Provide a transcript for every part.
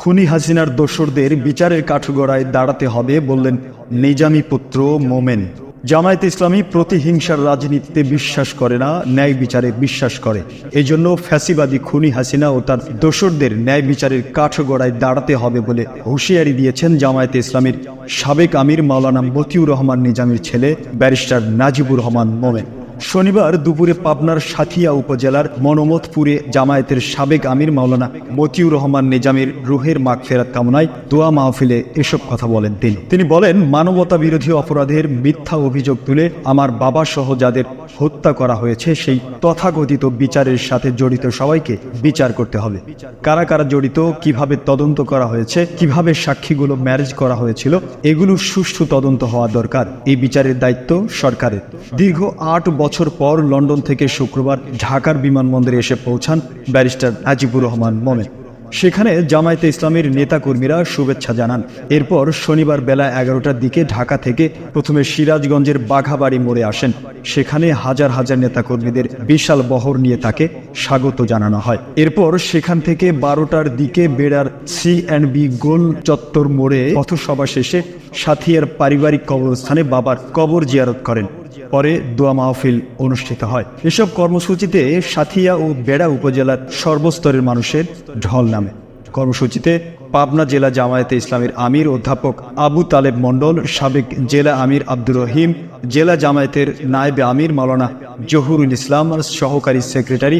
খুনি হাসিনার দোসরদের বিচারের কাঠগড়ায় দাঁড়াতে হবে বললেন নিজামী পুত্র মোমেন। জামায়াত ইসলামী প্রতিহিংসার রাজনীতিতে বিশ্বাস করে না, ন্যায় বিচারে বিশ্বাস করে। এজন্য ফ্যাসিবাদী খুনি হাসিনা ও তার দোসরদের ন্যায় বিচারের কাঠগড়ায় দাঁড়াতে হবে বলে হুঁশিয়ারি দিয়েছেন জামায়াতে ইসলামীর সাবেক আমির মাওলানা মতিউর রহমান নিজামীর ছেলে ব্যারিস্টার নাজিবুর রহমান মোমেন। শনিবার দুপুরে পাবনার সাথিয়া উপজেলার মনোমতপুরে জামায়াতের সাবেক আমির মাওলানা মতিউর রহমান নিজামের রুহের মাগ ফেরাত কামনায় দোয়া মাহফিলে এসব কথা বলেন তিনি। তিনি বলেন, মানবতা বিরোধী অপরাধের মিথ্যা অভিযোগ তুলে আমার বাবা সহ যাদের হত্যা করা হয়েছে, সেই তথাকথিত বিচারের সাথে জড়িত সবাইকে বিচার করতে হবে। কারা কারা জড়িত, কীভাবে তদন্ত করা হয়েছে, কীভাবে সাক্ষীগুলো ম্যারেজ করা হয়েছিল, এগুলো সুষ্ঠু তদন্ত হওয়া দরকার। এই বিচারের দায়িত্ব সরকারের। দীর্ঘ আট বছর পর লন্ডন থেকে শুক্রবার ঢাকার বিমানবন্দরে এসে পৌঁছান ব্যারিস্টার নাজিবুর রহমান মোমেন। সেখানে জামায়াতে ইসলামের নেতাকর্মীরা শুভেচ্ছা জানান। এরপর শনিবার বেলা এগারোটার দিকে ঢাকা থেকে প্রথমে সিরাজগঞ্জের বাঘাবাড়ি মোড়ে আসেন। সেখানে হাজার হাজার নেতাকর্মীদের বিশাল বহর নিয়ে তাকে স্বাগত জানানো হয়। এরপর সেখান থেকে বারোটার দিকে বেড়ার সি অ্যান্ড বি গোল চত্বর মোড়ে পথসভা শেষে সাথিয়ার পারিবারিক কবরস্থানে বাবার কবর জিয়ারত করেন। পরে দোয়া মাহফিল অনুষ্ঠিত হয়। এসব কর্মসূচিতে সাথিয়া ও বেড়া উপজেলার সর্বস্তরের মানুষের ঢল নামে। কর্মসূচিতে পাবনা জেলা জামায়াতে ইসলামের আমির অধ্যাপক আবু তালেব মণ্ডল, সাবেক জেলা আমির আব্দুর রহিম, জেলা জামায়াতের নায়েবে আমির মাওলানা জহুরুল ইসলাম, সহকারী সেক্রেটারি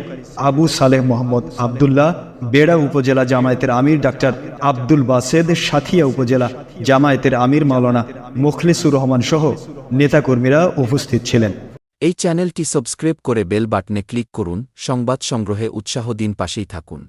আবু সালেহ মোহাম্মদ আবদুল্লাহ, বেড়া উপজেলা জামায়াতের আমির ডাক্তার আব্দুল বাসেদ, সাথিয়া উপজেলা জামায়াতের আমির মাওলানা মুখলিসুর রহমান সহ নেতাকর্মীরা উপস্থিত ছিলেন। এই চ্যানেলটি সাবস্ক্রাইব করে বেল বাটনে ক্লিক করুন। সংবাদ সংগ্রহে উৎসাহ দিন পাশেই থাকুন।